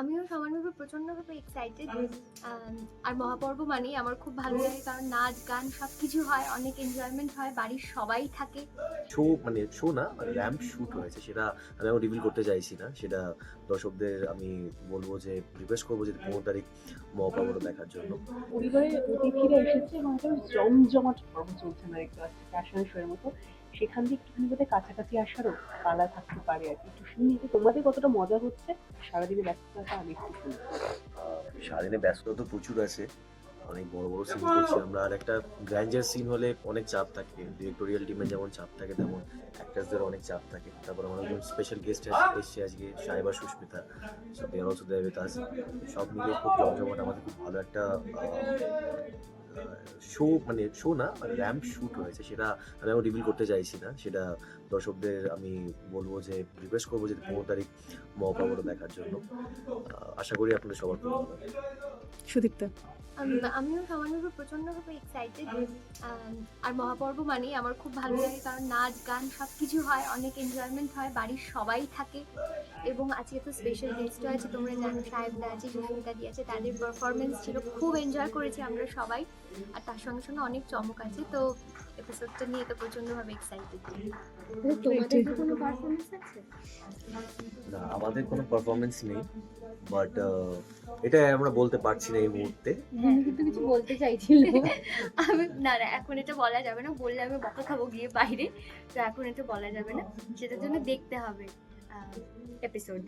আমিও সমানভাবে প্রচণ্ডভাবে এক্সাইটেড আর মহাপর্ব মানেই আমার খুব ভালো লাগে কারণ নাচ গান সব কিছু হয় অনেক এনজয়মেন্ট হয় বাড়ির সবাই থাকে। শো মানে শো না মানে র্যাম্প শুট হয়েছে সেটা আমি এখন রিভিল করতে চাইছি না। সেটা দর্শকদের আমি বলব যে রিকোয়েস্ট করব যে পনেরো তারিখ মহাপর্বটা দেখার জন্য। পরিবারের অতিথিরা এসেছে এবং একটা জমজমাট পর্ব চলছে না একটা ফ্যাশন শো এর মতো। সেখান দিয়ে একটুখানি বোধহয় কাছাকাছি আসারও পালা থাকতে পারে আর কি। একটু শুনি যে তোমাদের কতটা মজা হচ্ছে? সারাদিনে ব্যস্ততা আমি একটু শুনি। সারাদিনে ব্যস্ততা তো প্রচুর আছে। অনেক বড় বড় সিন করছি আমরা। আর একটা গ্র্যান্ডার সিন হলে অনেক চাপ থাকে। ডিরেক্টোরিয়াল টিমের যেমন চাপ থাকে তেমন অ্যাক্টার্সদের অনেক চাপ থাকে। তারপর আমাদের একজন স্পেশাল গেস্ট এসেছে আজকে সাহেবা Sushmita. Also there with us সব মিলিয়ে খুব জমজমাট। আমাদের খুব ভালো একটা শো মানে শো না র্যাম্প শুট হয়েছে। সেটা আমি এখন রিভিল করতে চাইছি না। সেটা দর্শকদের আমি বলব যে রিকোয়েস্ট করব যে পনেরো তারিখ মহাপর্বটা দেখার জন্য। আশা করি আপনাদের সবার। সুদীপ্তা। আমিও সামান্য প্রচণ্ডভাবে এক্সাইটেড আর মহাপর্ব মানে আমার খুব ভালো লাগে কারণ নাচ, গান সব কিছু হয়, অনেক এনজয়মেন্ট হয়, বাড়ির সবাই থাকে এবং আজকে তো স্পেশাল গেস্টও আছে, তোমরা জানো সাহেবদা আছে সুস্মিতাদি আছে, তাদের পারফরমেন্স ছিল, খুব এনজয় করেছি আমরা সবাই। আর তার সঙ্গে সঙ্গে অনেক চমক আছে, তো এপিসোডটা নিয়ে তো প্রচণ্ডভাবে এক্সাইটেড তোমাদের কি কোনো পারফরমেন্স আছে? না আমাদের কোনো পারফরমেন্স নেই বাট এটা আমরা বলতে পারছি না এই মুহূর্তে। হ্যাঁ কিন্তু কিছু বলতে চাইছিল আমি না না এখন এটা বলা যাবে না। বললে আমি বকা খাব গিয়ে বাইরে। তো এখন এটা বলা যাবে না। সেটার জন্য দেখতে হবে এপিসোড